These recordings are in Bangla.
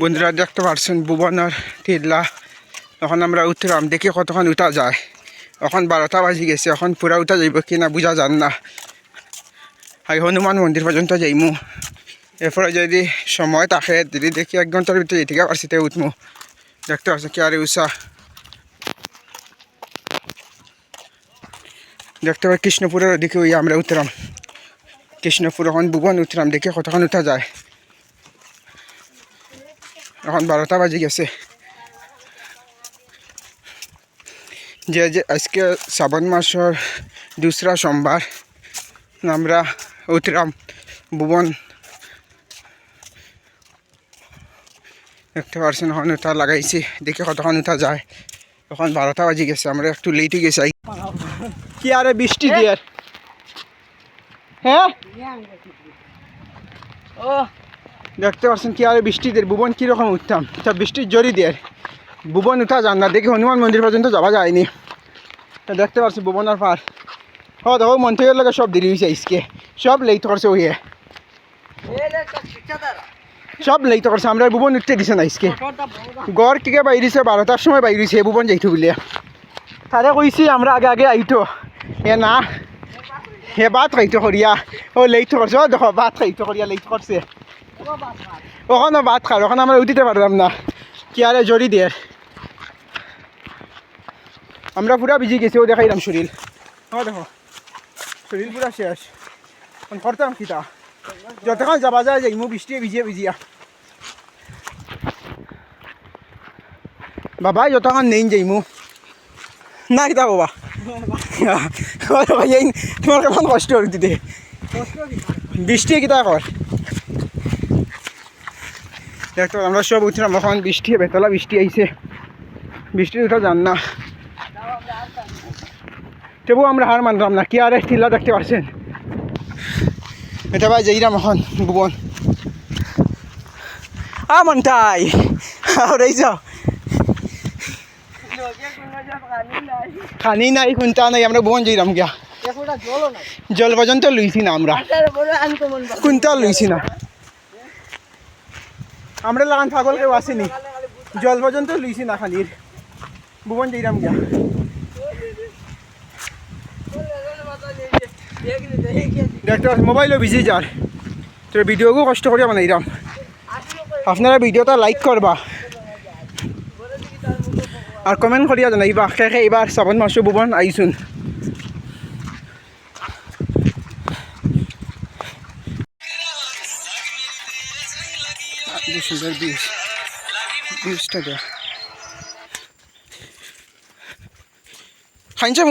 বন্ধুরা দেখতে পারছেন ভুবন আর টিল্লা এখন আমরা উঠলাম, দেখি কতক্ষণ উঠা যায়। এখন বারোটা বাজি গেছে, এখন পুরা উঠা যাইব কি না বুঝা যান না। আই, হনুমান মন্দির পর্যন্ত যাইমু। এরপরে যদি সময় থাকে, যদি দেখি এক ঘণ্টার ভিতরে এদিকে পারছি তে উঠমু। দেখতে পাচ্ছেন কি আর উষা। দেখতে পাই কৃষ্ণপুরের ওদিকে ওই আমরা উঠলাম। কৃষ্ণপুর, এখন ভুবন উঠলাম, দেখি কতক্ষণ উঠা যায়। এখন বারোটা বাজে গেছে। যে যে আজকে শ্রাবণ মাসের দুসরা সোমবার, আমরা উঠলাম ভুবন। দেখতে পারছেন, এখন উঠা লাগাইছি। দেখে কতক্ষণ উঠা যায়। এখন বারোটা বাজে গেছে, আমরা একটু লেটে গেছি। কি আরে বৃষ্টি দিয়ে। হ্যাঁ? দেখতে পাচ্ছেন কি আরে বৃষ্টি দিয়ে ভুবন কীরকম উঠতাম তা বৃষ্টির জরি দিয়ে। ভুবন উঠা যান না, দেখি হনুমান মন্দির পর্যন্ত যাওয়া যায়নি। দেখতে পাচ্ছি ভুবনের পার হ দেখো, মন্ত্রীর লগে সব দেরি হয়েছে আজকে। সব লেট করছে ওই সব লেট করছে, আমরা ভুবন উঠতে দিছে না আজকে। গড় কিকে বাইরিছে, বারোটার সময় বাইরিছে ভুবন যাইতো বলে তারে কইছি আমরা আগে আগে আইতো। এ না হে বাত খাইতো করিয়া। ও লেট করছে, ও দেখো, বাত খাইতো করিয়া লেট করছে। ওখানে ভাত খার ওখানে আমরা উঠিতে পারলাম না। কি আরে জড়ি দিয়ে? আমরা পুরা ভিজে গেছি ও দেখাইলাম শরীর। ও দেখো শরীর পুরা শেষ। করতাম কিতা যতক্ষণ যাবা যায় যাই মু বৃষ্টি ভিজিয়ে ভিজিয়া। বাবা যতক্ষণ নেই যাই মু না কিতা বাবা? তোমার কেমন কষ্ট হল দিতে? বৃষ্টি কিতা কর? দেখতো আমরা সব উঠলাম এখন বৃষ্টি বেতলা বৃষ্টি আইছে। বৃষ্টি উঠা যান না। তবু আমরা হার মানলাম না কি আর টিল্লা দেখতে পারছেন এটা ভাই যাইরাম এখন ভুবন। আ মনটাই আরে যাও খানি নাই খুনটা নাই আমরা ভুবন যাইরাম গিয়া। জল পর্যন্ত লুইছি না আমরা। কোনটা লুইছি না। আমরা লাগান ছাগল কেউ আসেনি জল পর্যন্ত লইছি না খালির ভুবন যাইরাম গিয়া। দেখতে পাচ্ছি মোবাইলও বিজি যার। তো ভিডিওকেও কষ্ট করিয়া বানাইরাম। আপনারা ভিডিওটা লাইক করবা। আর কমেন্ট করিয়া জানাইবা, কে এবার শ্রাবণ মাসে ভুবন আইসুন। কি সুন্দর বিষ বিষটা দেয়া। খাইছে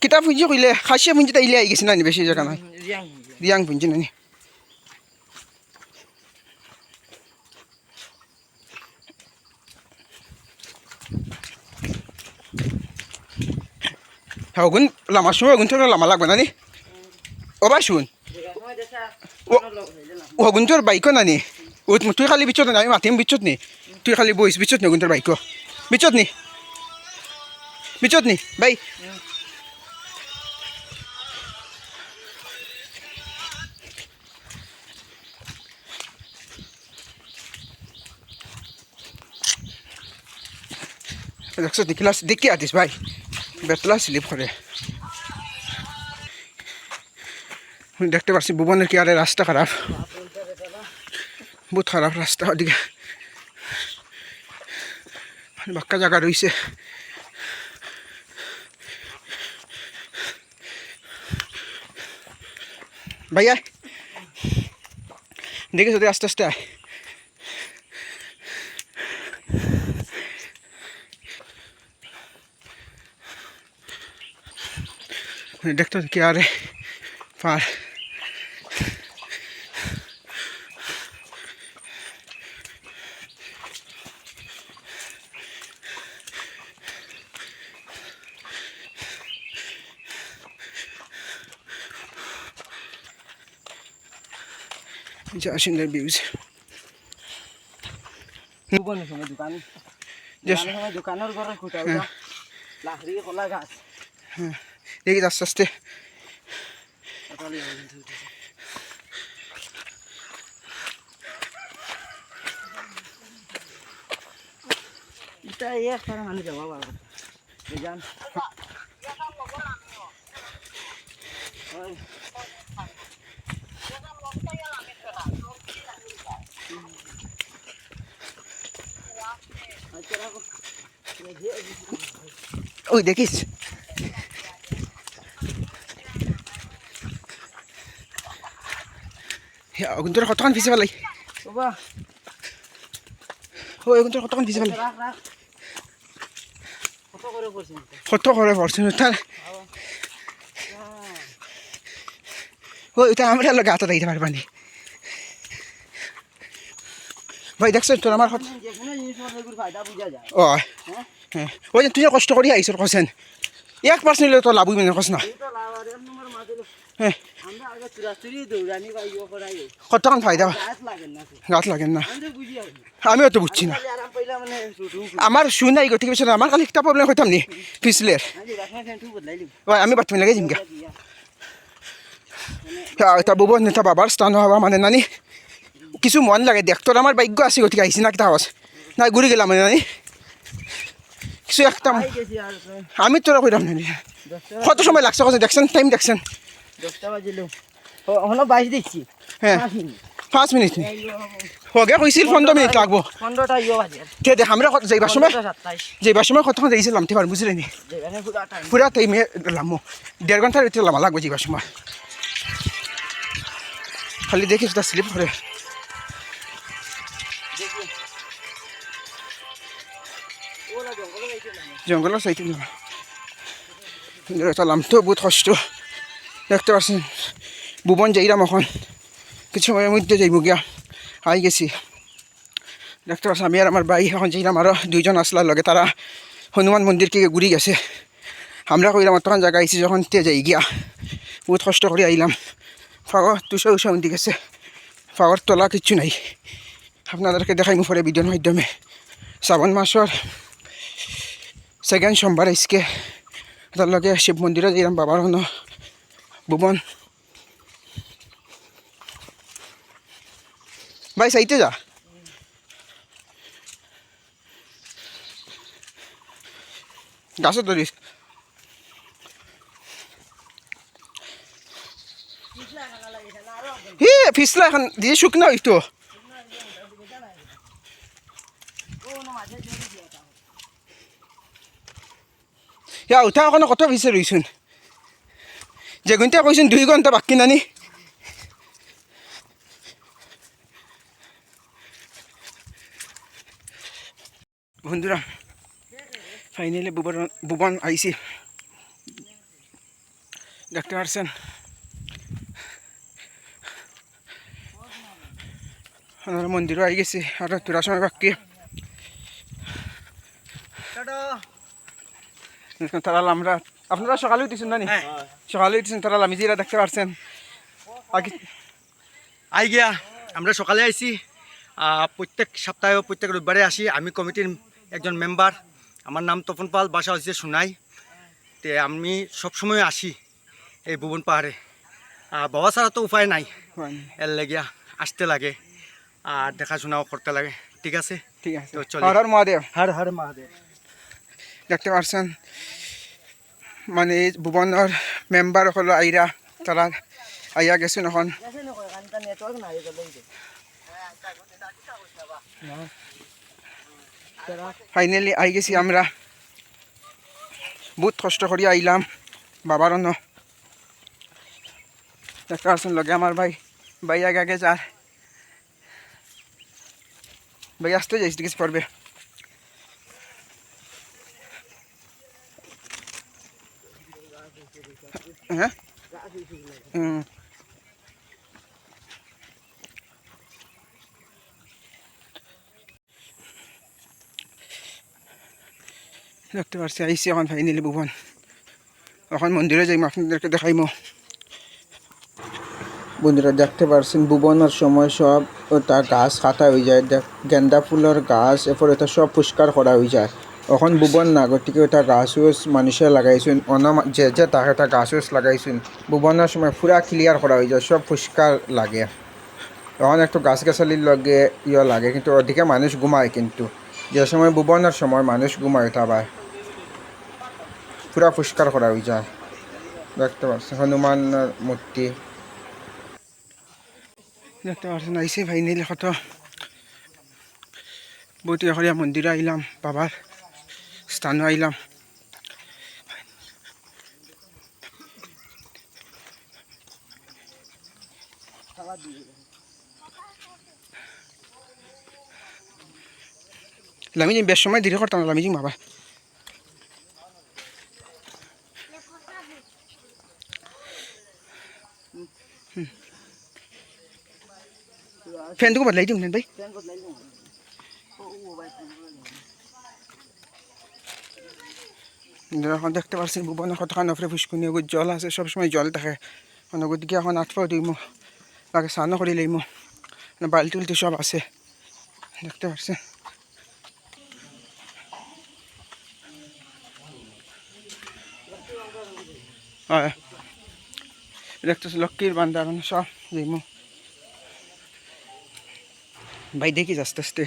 কিতাপ পুঁজি কইলে খাসিয়া পুঁজি তাইলে আই গেছে নানি বেশি জায়গা নাই। রিয়াং পুঁজি নানি। হগুন লামার সময় হগুন তোর লামা লাগবে নানি। ওবার শুন। হগুন তোর বাইকও নানি। ও তুই খালি বিচত না আমি মাতিম বিচত নি তুই খালি বইস বিচত নি হগুন তোর বাইকও বিচত নি বিচত নি বাই দেখছ দেখিলা দেখি আতিস ভাই বেতলা স্লিপ করে দেখতে পাচ্ছি ভুবনের কি আরে রাস্তা খারাপ বহুত খারাপ রাস্তা ওদিকে বাক্কা জায়গা রয়েছে ভাইয়া দেখে যদি আস্তে আস্তে আয়। দেখতে কি আরে পার যা সুন্দর ভিউজ হ্যাঁ। দেখি আস্তে আস্তে এটা এক তারা মানে যাওয়া বাবা জান ওই ওই দেখিস অগুন তোর কতক্ষণ পিছিয়ে পেলাই? ও অগুন তোর কতক্ষণ পিছিয়ে পেলাই? কত করে পড়ছে তার ও এটা আমরা লগে হাতে দিতে পারবানি। ভাই দেখছ তোর আমার ও হ্যাঁ হ্যাঁ ওই যে তুই কষ্ট করি আইসর কছেন এক পার্সেন্ট তো লাভ হইবে না? কস না তো হ্যাঁ কতক্ষণ ফায়দা গাছ লাগেন না। তো আমিও তো বুঝছি না। মানে আমার শুনাই গো ঠিক আছে না। আমার খালি একটা প্রবলেম হইতাম নি, পিছলের। আমি বাথরুমে লাগে জিমগা দিয়া এটা বুব নেতা বাবার স্থান হওয়া মানে নানি। কিছু মন লাগে দেখ তোর আমার ভাগ্য আছে গতিকে আহিছি না কিতা হস না ঘুরি গেলাম নানি। কিছু একটা আমি তোরা কইরাম নানি। কত সময় লাগছে কত দেখছেন টাইম দেখছেন হ্যাঁ পাঁচ মিনিট। হগে কইছিল পনেরো মিনিট লাগবো। তে দেখ আমরা কত যাইবার সময়? যাইবার সময় কতক্ষণ যাইছিলাম ঠিক বুঝলে নি? যেখানে পুরা টাইম লামো। দেড় ঘণ্টার ভিতরে লামা লাগবো যাইবার সময়। খালি দেখিস তা স্লিপ করে জঙ্গলের সাইতে চলাম তো বহুত কষ্ট। দেখতে পাচ্ছেন, ভুবন যাইরাম এখন। কিছু সময়ের মধ্যে যাইব গিয়া আই গেছি। দেখতে পাচ্ছেন, আমি আর আমার ভাই এখন যাইরাম আরও দুইজন আসলার লগে। তারা হনুমান মন্দিরকে ঘুরি গেছে। আমরা কইলাম তখন জায়গা আইছি যখন তে যাই গিয়া। বহুত কষ্ট করে আইলাম ফাগর তুষা উষা উন্দি গেছে। ফাগর তলা কিচ্ছু নাই। আপনাদেরকে দেখাইমু পরে ভিডিওর মাধ্যমে। শ্রাবণ মাসর সেকেন্ড সোমবার আজকে। তার লগে শিব মন্দিরে যাইলাম বাবার হন ভুবন ভাই সাইতে যা। গাছও ধরিস হে ফিসলা এখন দিয়ে শুকনা হইতো ইয়া উঠা এখনও কত পিছে রইছোন যে ঘণ্টা কইছোন দুই ঘণ্টা বাকি নানি। বন্ধুরা ফাইনালি বুবন বুবন আইছি দেখতে পারছেন মন্দিরও আই গেছে। আর তোরা সময় বাকি। আমরা আপনারা সকালে উঠেছেন নানি সকালে উঠেছেন তারা আমি যেটা দেখতে পারছেন। আই গিয়া আমরা সকালে আইছি। প্রত্যেক সপ্তাহে প্রত্যেক রবিবারে আসি। আমি কমিটির একজন মেম্বার। আমার নাম তপন পাল বাসা হচ্ছে সোনাই। তে আমি সবসময় আসি এই ভুবন পাহাড়ে। বাবা ছাড়া তো উপায় নাই। এর লাগিয়া আসতে লাগে আর দেখাশোনাও করতে লাগে। ঠিক আছে? ঠিক আছে। হর হর মহাদেব। হর হর মহাদেব। দেখতে পারছেন? মানে ভুবনের মেম্বার হলো আইরা তারা আইয়া এখন গেছে না কয় কানটা নেটওয়ার্ক নাই গেলে ফাইনালি আই গেছি আমরা। বহুত কষ্ট করি আইলাম বাবার অন্য। দেখতে লগে আমার ভাই ভাই আগে আগে যার ভাই আসতে যাইস কিছু পড়বে হ্যাঁ? দেখতে পারছি, আইসি এখন ফাইনালি ভুবন। এখন মন্দিরে যাইম, আপনাদেরকে দেখাইমো। বন্ধুরা, দেখতে পারছেন, ভুবনের সময় সব ওটা গাছ কাটা হয়ে যায় গেন্দা ফুলের গাছ, এরপর এটা সব পরিষ্কার করা হয়ে যায়। এখন ভুবন না ওটা গাছ উছ মানুষে লাগাইছেন অন্য যে যে তাকে এটা গাছ উছ লাগাইছেন ভুবনের সময় পুরা ক্লিয়ার করা হয়ে যায় সব পরিষ্কার লাগে। এখন একটু গাছ গাছালির লগে ইয়ে লাগে, কিন্তু ওদিকে মানুষ ঘুমায় কিন্তু। যে সময় ভুবনের সময় মানুষ ঘুমায় তাবার পুরা পরিষ্কার করা হয়ে যায়। দেখতে পাচ্ছেন হনুমানের মূর্তি দেখতে পাচ্ছেন আইসি ফাইনালি কত বহুত মন্দিরে আইলাম বাবার স্থানও আইলাম। লামিজি বেশ সময় দেরি করতাম লামিজি বাবা। ফ্যানটুকু বদলাই দিম ভাই ফ্যান বদলাই দিও ও ও ভাই ফ্যান বদলাই এখন দেখতে পাচ্ছেন, ভুবনে কতখান ওপরে ফুসকুনি ওগুলো জল আছে, সবসময় জল থাকে। মানে ওদিকে এখন আটফাও দিইমো লাগে স্নানও করে লইমো মানে বালতি উলতি সব আছে। দেখতে পাচ্ছেন? হয়। দেখতেছি লক্ষ্মীর বান্দার মানে সব যাইমো ভাই দেখিস আস্তে আস্তে।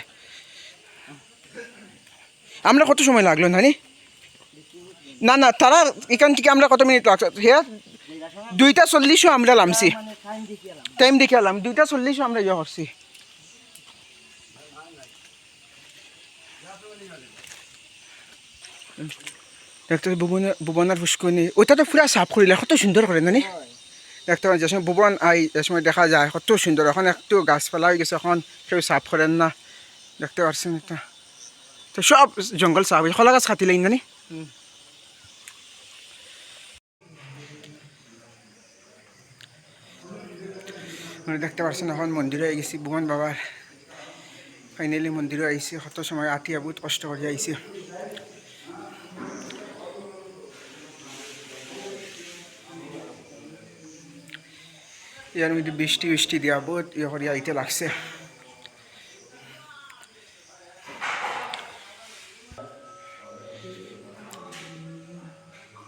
আমরা কত সময় লাগল, নানি? না না, তারা এখান থেকে আমরা কত মিনিট লাগছে? হ্যাঁ দুইটা চল্লিশও আমরা নামছি। মানে টাইম দেখি এলাম, দুইটা চল্লিশও আমরা ইয়ে করছি। দেখতে ভুবনের ভুবনের পুষ্করণী ওইটা তো পুরা সাফ করিলে কত সুন্দর করে নানি দেখতে পারেন যে সময় ভুবন আই যে সময় দেখা যায়, কত সুন্দর এখন একটু গাছপালা হয়ে গেছে, এখন কেউ সাফ করেন না। দেখতে পারছেন এটা। তো সব জঙ্গল সাফ কলা গাছ কাটিলেই নানি দেখতে পাচ্ছেন এখন মন্দিরে আই গেছি ভুবন বাবার ফাইনালি মন্দিরে আইছি কত সময় আতিয়া বহুত কষ্ট করে আইছি। ইয়ার মধ্যে বৃষ্টি বৃষ্টি দিয়া বহুত ইয়ে করে আইতে লাগছে।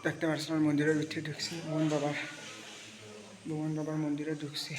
দেখতে পাচ্ছেন মন্দিরের ভিতরে ঢুকছি ভুবন বাবার ভুবন বাবার মন্দিরে ঢুকছি।